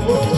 Oh,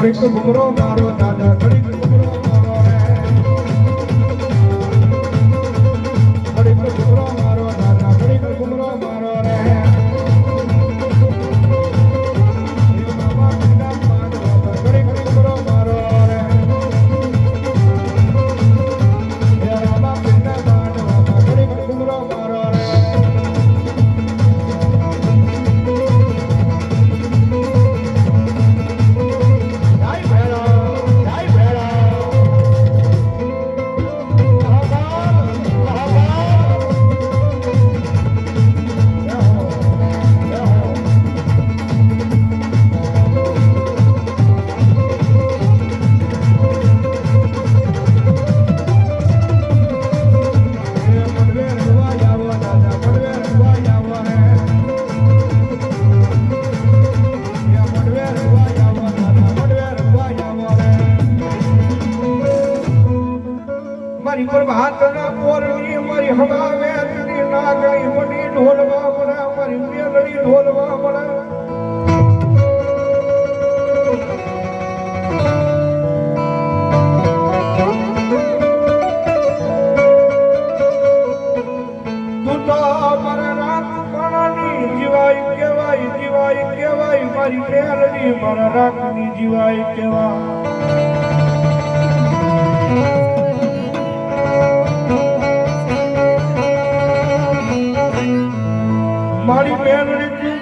ઘડીક ઘુમરો મારો દાદા ઘડીક મારી પર હાથ ના પોરવી મારી હવાવે તરી નાગણી મડી ઢોલવા મળે મારી મેલડી ઢોલવા મળે. જીવાય કેવાય મારી મેલડી મારા રાતની જીવાય કેવાય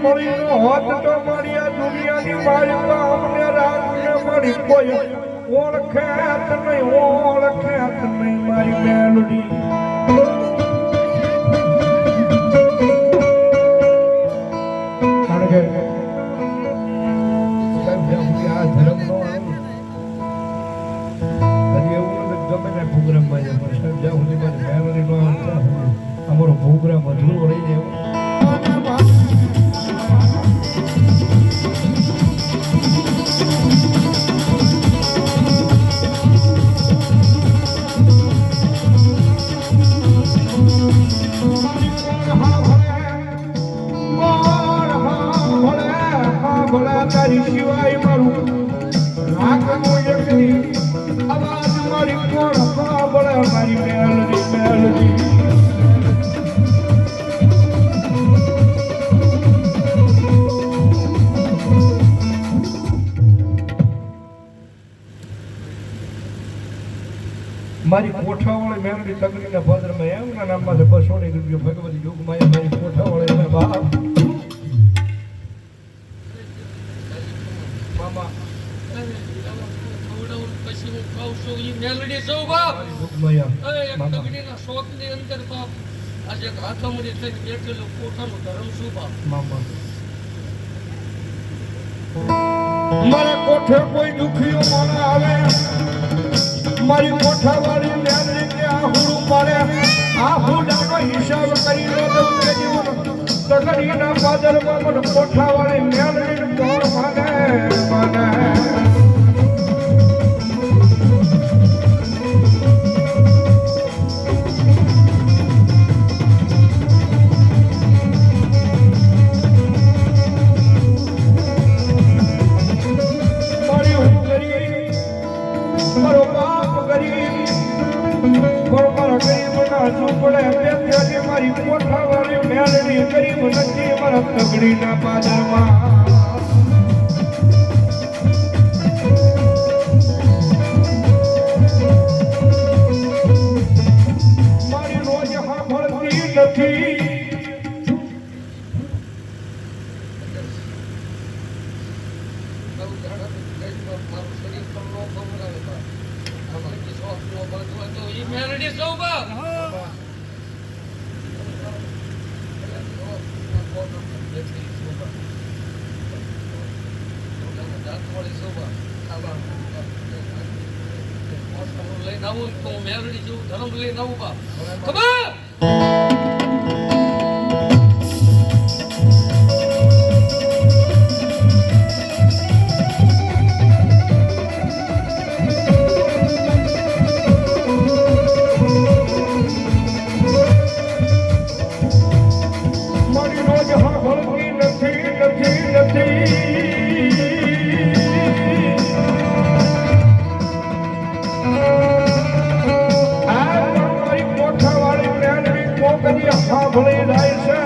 મળી નો આ દુનિયાની તો અમને રાતને મળી કોઈ ઓળખે હાથ નહીં ઓળખે હાથ નહીં મારી બેનડી કારણ કે સાહેબ, જ્યાં સુધી આ મારી કોઠાવાળી મેમરી તગડીના ભદ્રમાં એમના નામમાં છે બસો ની રૂપિયા ભગવતી યુગમાં મારી કોઠાવાળી એના બાપ મામા પછી હું કહું છું ઈ મેલડી સૌ બાપ યુગમાં એમ. એ એક મામા. તગડીના અંદર બાપ આજે એક હાથમડી થઈને બેઠેલો કોઠાનો ધર્મ મામા. મારા કોઠે કોઈ દુખીઓ મને આવે? મારી કોઠાવાળી મેમરી કે આહુડું પાડે. આહુડાનો હિસાબ કરી લો તો કે જીવન તગડીના પાદરમાં મને કોઠાવાળી મેમરી કોણ માને ગરીબના સુપડે બેઠ્યો મારી કોઠાવાળી મેળડી ગરીબ નથી મારા તગડીના પાદરમાં. લઈને આવું તો મેળવી જેવું ધર્મ લઈને આવું ખબર? ભૂલી જાય છે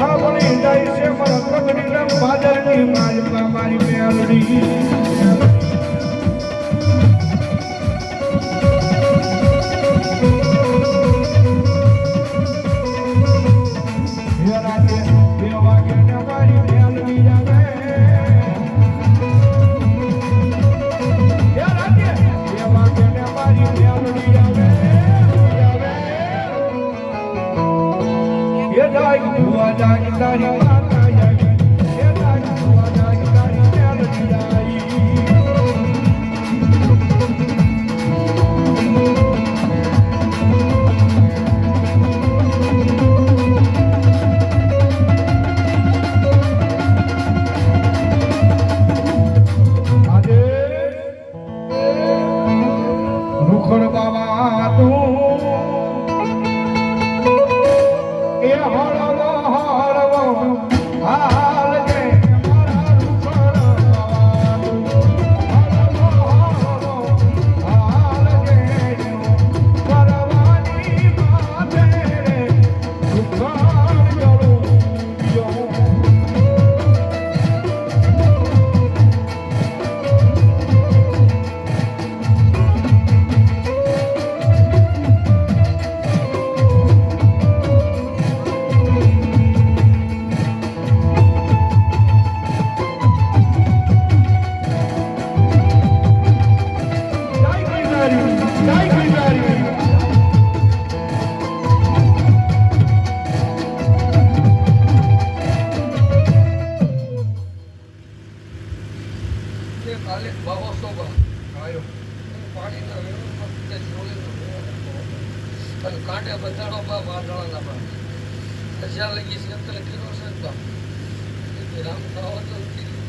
હા ભૂલી જાય છે મારા પગડી લંબાદરની મારી મારી મેલડી Who are હળવો હળવો હા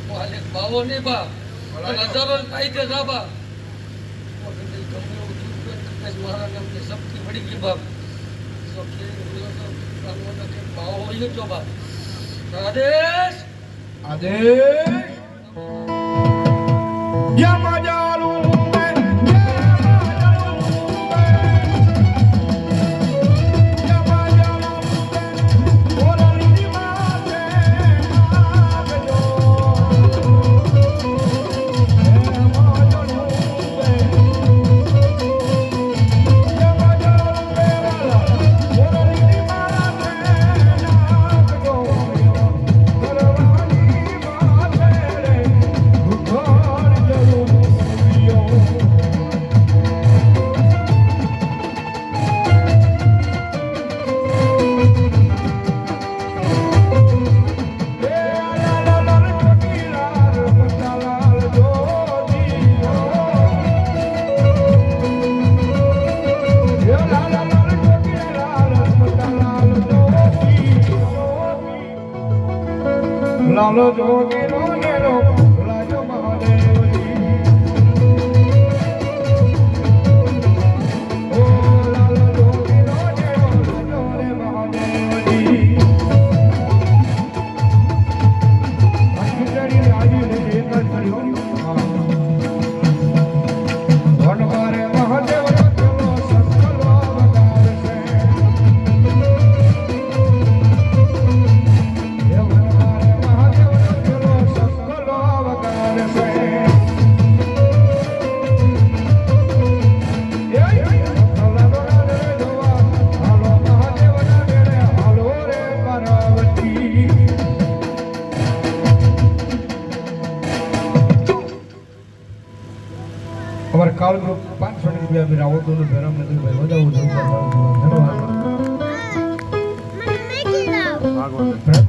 વાલે બાવો ને બા નજરો થાય છે સાબા મારા નામને સબથી પડી ગઈ બાપ બાવો હોય જો બાપ આદેશ આદેશ লাল যোগের કાળ ગ્રુપ પાંચસો રૂપિયા આપી આવો તો ભેરમ નથી ભાઈ વધાવું ધન્યવાદ